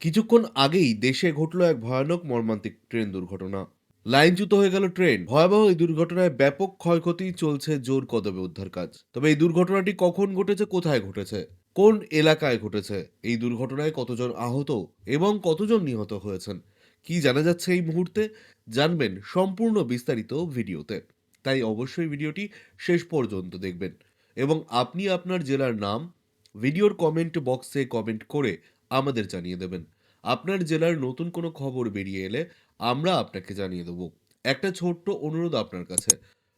কিছুক্ষণ আগেই দেশে ঘটল এক ভয়ানক মর্মান্তিক ট্রেন দুর্ঘটনা। লাইনচ্যুত হয়ে গেল ট্রেন। ভয়াবহ এই দুর্ঘটনায় ব্যাপক ক্ষয়ক্ষতি চলছে জোর কদমে উদ্ধার কাজ। তবে এই দুর্ঘটনাটি কখন ঘটেছে, কোথায় ঘটেছে, কোন এলাকায় ঘটেছে, এই দুর্ঘটনায় কতজন আহত এবং কতজন নিহত হয়েছেন, কি জানা যাচ্ছে এই মুহূর্তে, জানবেন সম্পূর্ণ বিস্তারিত ভিডিওতে। তাই অবশ্যই ভিডিওটি শেষ পর্যন্ত দেখবেন। এবং আপনি আপনার জেলার নাম, ভিডিওর কমেন্ট বক্সে কমেন্ট করে আমাদের জানিয়ে দেবেন। আপনার জেলার নতুন কোনো খবর বেরিয়ে এলে আমরা আপনাকে জানিয়ে দেবো। একটা ছোট্ট অনুরোধ আপনার কাছে।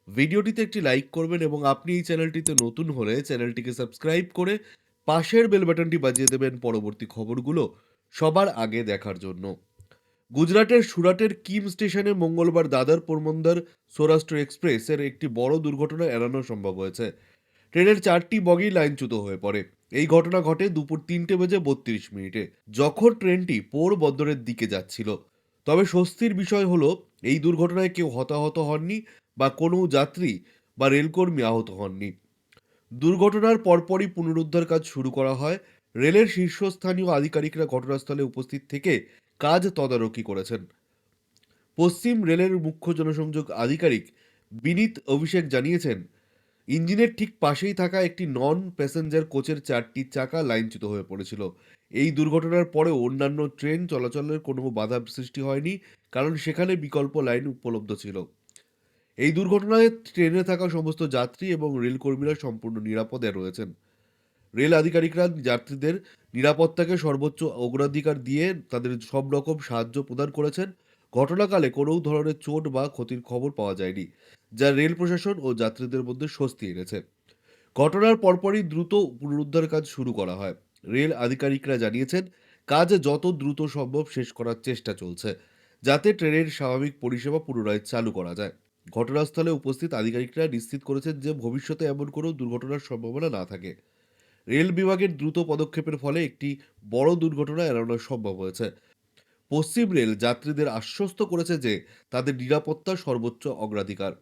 ভিডিওটিতে একটি লাইক করবেন এবং আপনি এই চ্যানেলটিতে নতুন হলে চ্যানেলটিকে সাবস্ক্রাইব করে পাশের বেল বাটনটি বাজিয়ে দেবেন পরবর্তী খবরগুলো সবার আগে দেখার জন্য। গুজরাটের সুরাটের কিম স্টেশনে মঙ্গলবার দাদর পোরবন্দর সৌরাষ্ট্র এক্সপ্রেসের একটি বড় দুর্ঘটনা এড়ানো সম্ভব হয়েছে। ট্রেনের চারটি বগি লাইনচ্যুত হয়ে পড়ে। এই ঘটনা ঘটে দুপুর তিনটে বেজে বত্রিশ মিনিটে, যখন ট্রেনটি পোরবন্দরের দিকে যাচ্ছিল। তবে স্বস্তির বিষয় হলো, এই দুর্ঘটনায় কেউ হতাহত হননি বা কোনো যাত্রী বা রেলকর্মী আহত হননি। দুর্ঘটনার পরপরই পুনরুদ্ধার কাজ শুরু করা হয়। রেলের শীর্ষস্থানীয় আধিকারিকরা ঘটনাস্থলে উপস্থিত থেকে কাজ তদারকি করেছেন। পশ্চিম রেলের মুখ্য জনসংযোগ আধিকারিক বিনীত অভিষেক জানিয়েছেন ইঞ্জিনের ঠিক পাশেই থাকা একটি নন প্যাসেঞ্জার কোচের চারটি চাকা লাইনচ্যুত হয়ে পড়েছিল। এই দুর্ঘটনার পরেও অন্যান্য ট্রেন চলাচলের কোনো বাধা সৃষ্টি হয়নি, কারণ সেখানে বিকল্প লাইন উপলব্ধ ছিল। এই দুর্ঘটনায় ট্রেনে থাকা সমস্ত যাত্রী এবং রেলকর্মীরা সম্পূর্ণ নিরাপদে রয়েছেন। রেল আধিকারিকরা যাত্রীদের নিরাপত্তাকে সর্বোচ্চ অগ্রাধিকার দিয়ে তাদের সব রকম সাহায্য প্রদান করেছেন। ঘটনাকালে কোনো ধরনের চোট বা ক্ষতির খবর পাওয়া যায়নি, যা রেল প্রশাসন ও যাত্রীদের মধ্যে স্বস্তি এনেছে। ঘটনার পরপরই দ্রুত পুনরুদ্ধার কাজ শুরু করা হয়। রেল আধিকারিকরা জানিয়েছেন, কাজ যত দ্রুত সম্ভব শেষ করার চেষ্টা চলছে, যাতে ট্রেনের স্বাভাবিক পরিষেবা পুনরায় চালু করা যায়। ঘটনাস্থলে উপস্থিত আধিকারিকরা নিশ্চিত করেছেন যে ভবিষ্যতে এমন কোনো দুর্ঘটনার সম্ভাবনা না থাকে। রেল বিভাগের দ্রুত পদক্ষেপের ফলে একটি বড় দুর্ঘটনা এড়ানো সম্ভব হয়েছে। পশ্চিম রেল যাত্রীদের আশ্বস্ত করেছে যে তাদের নিরাপত্তা সর্বোচ্চ অগ্রাধিকার।